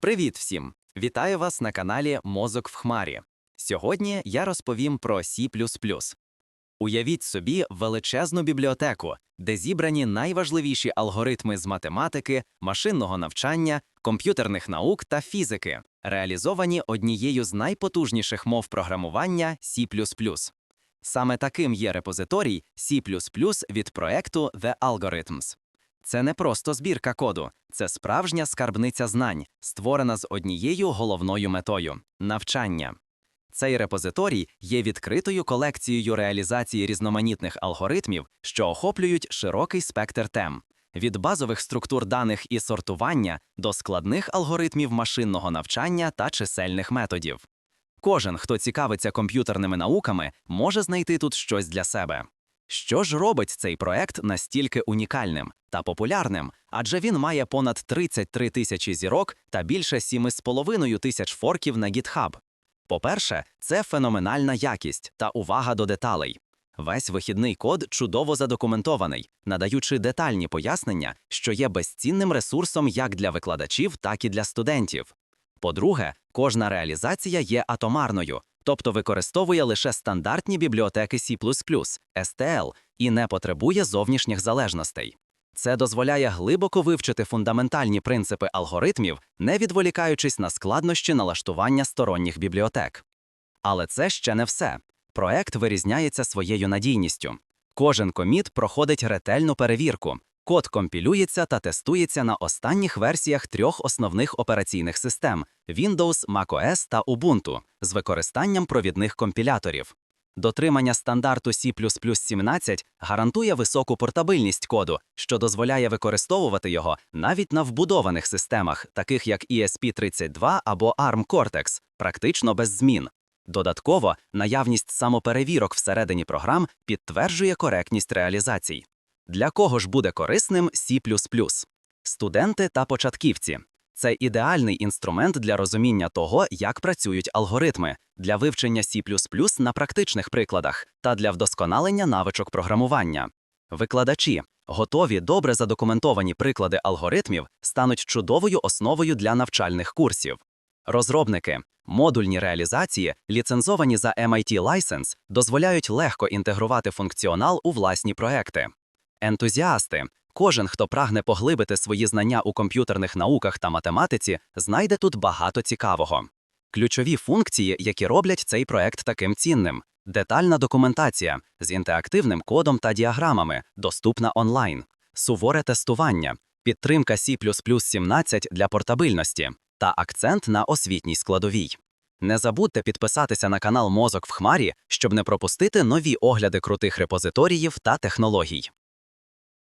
Привіт всім! Вітаю вас на каналі Мозок в Хмарі. Сьогодні я розповім про C. Уявіть собі величезну бібліотеку, де зібрані найважливіші алгоритми з математики, машинного навчання, комп'ютерних наук та фізики, реалізовані однією з найпотужніших мов програмування C. Саме таким є репозиторій C від проекту The Algorithms. Це не просто збірка коду, це справжня скарбниця знань, створена з однією головною метою навчання. Цей репозиторій є відкритою колекцією реалізації різноманітних алгоритмів, що охоплюють широкий спектр тем від базових структур даних і сортування до складних алгоритмів машинного навчання та чисельних методів. Кожен, хто цікавиться комп'ютерними науками, може знайти тут щось для себе. Що ж робить цей проект настільки унікальним та популярним? Адже він має понад 33 тисячі зірок та більше 7,5 тисяч форків на GitHub. По-перше, це феноменальна якість та увага до деталей. Весь вихідний код чудово задокументований, надаючи детальні пояснення, що є безцінним ресурсом як для викладачів, так і для студентів. По-друге, кожна реалізація є атомарною, тобто використовує лише стандартні бібліотеки C++, STL і не потребує зовнішніх залежностей. Це дозволяє глибоко вивчити фундаментальні принципи алгоритмів, не відволікаючись на складнощі налаштування сторонніх бібліотек. Але це ще не все. Проект вирізняється своєю надійністю. Кожен коміт проходить ретельну перевірку. Код компілюється та тестується на останніх версіях трьох основних операційних систем Windows, macOS та Ubuntu з використанням провідних компіляторів. Дотримання стандарту C++ 17 гарантує високу портабильність коду, що дозволяє використовувати його навіть на вбудованих системах, таких як ESP32 або ARM Cortex, практично без змін. Додатково, наявність самоперевірок всередині програм підтверджує коректність реалізацій. Для кого ж буде корисним C++? Студенти та початківці. Це ідеальний інструмент для розуміння того, як працюють алгоритми, для вивчення C++ на практичних прикладах та для вдосконалення навичок програмування. Викладачі готові добре задокументовані приклади алгоритмів стануть чудовою основою для навчальних курсів. Розробники модульні реалізації, ліцензовані за MIT License, дозволяють легко інтегрувати функціонал у власні проекти. Ентузіасти Кожен, хто прагне поглибити свої знання у комп'ютерних науках та математиці, знайде тут багато цікавого. Ключові функції, які роблять цей проект таким цінним: детальна документація з інтерактивним кодом та діаграмами, доступна онлайн, суворе тестування, підтримка C++ 17 для портабильності та акцент на освітній складовій. Не забудьте підписатися на канал Мозок в Хмарі, щоб не пропустити нові огляди крутих репозиторіїв та технологій.